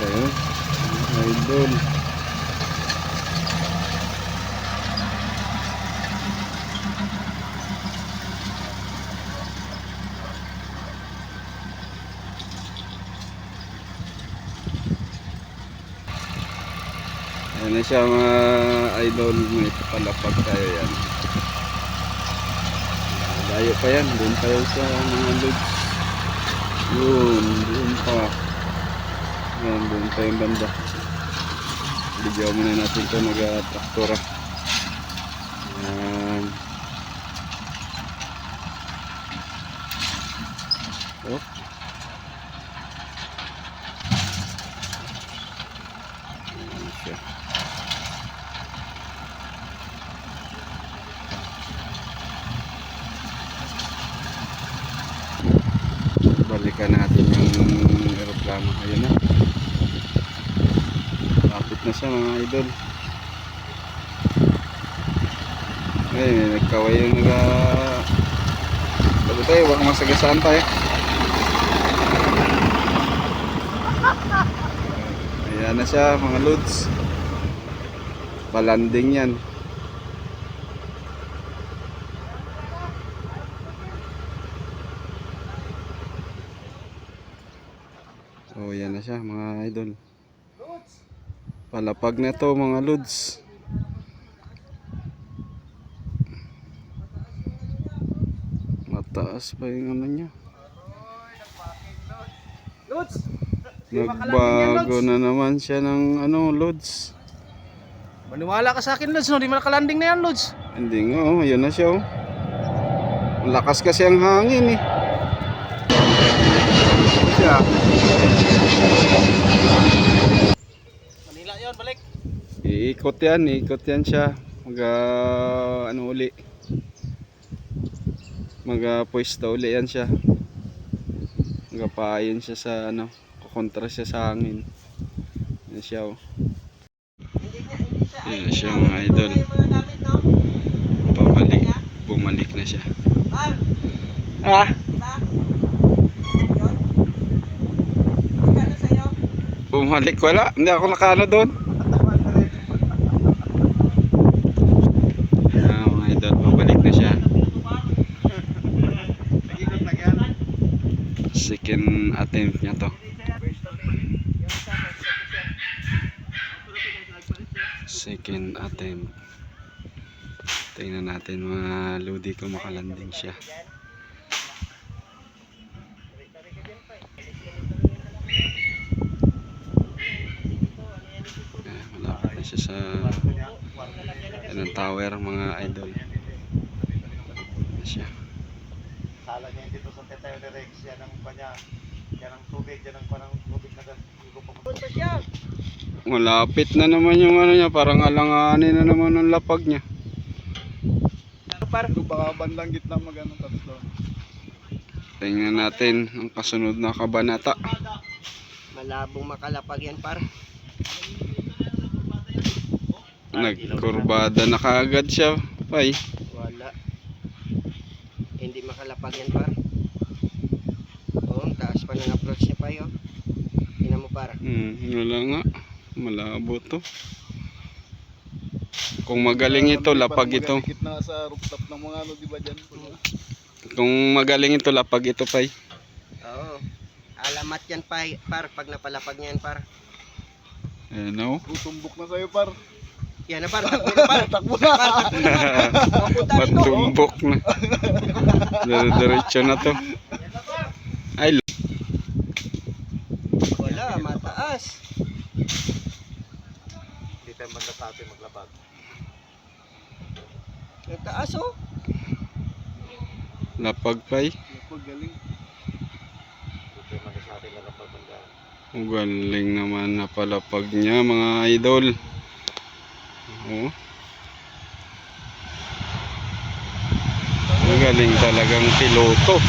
Ayun. Idol. Ayan na siya mga idol. May palapag tayo yan. Layo pa yan. Doon tayo sa mga lods. Yun. Doon pa. Yan. Doon pa yung banda. Bigyan muna natin ito mag-traktora. Yan. Oh. Yan siya. balikan natin yung aeroplano ayun na. Lapit na siya mga idol. Ay may nagkaway yung naga bago tayo baka masagasaan tayo. Ayan na siya mga lods. Palanding yan So yan na siya mga idol. Palapag na to mga lods. Mataas pa yung ano niya. Lods! Nagbago na naman siya ng ano lods. Maniwala ka sa akin, Lods, no? Di mo nakalanding na yan, Lods. Hindi nga oh, yun na siya oh. Lakas kasi ang hangin eh. Siya. Manila yon balik. Iikot yan, iikot yan siya. Mag ah, ano uli. Mag ah, pwesto uli yan siya. Magapayin siya sa ano, kukontra siya sa hangin. Yan siya oh. Yan siya mga idol. Pabalik, bumalik na siya. Ah, bumalik wala. Hindi ako nakano doon. Ah, mga idol, pabalik na siya. Second attempt niya to. Second attempt. Tingnan natin mga lodi kung makalanding siya. Eh, malapit na siya sa anong tower mga idol. Ayan siya. Sala niya dito sa Tetayo de Rex, yan ang kanya, yan ang tubig, yan ang parang tubig na. Malapit na naman yung ano niya, parang alanganin na naman ang lapag niya. Par. Baka bandang gitna magano tapos doon. Tingnan natin ang kasunod na kabanata. Malabong makalapag yan, par. Nagkurbada na kaagad siya. Pay. Wala. Hindi makalapag yan, par. Oo, ang taas pa ng approach niya, pa yun. Tingnan mo, par. Hmm, wala nga. Malabo to. Kung magaling ito, lapag ito. Gitna sa rooftop ng mga ano, di ba dyan? Kung magaling ito, lapag ito, pay. Oo. Alamat yan, pa, par. Pag napalapag niya yan, par. Ayan o. Tutumbok na sa'yo par. Yan na, par. Takbo na, par. Takbo na! Mapunta dito. Matumbok na. Diretso na to. Ay, Wala, mataas. Hindi tayo banda sa atin maglabag. Ang taas, oh. lapag, pay. Pagaling. Hindi tayo banda sa atin maglabag. Ang galing naman na palapag niya mga idol. Oh. Ang galing talagang piloto.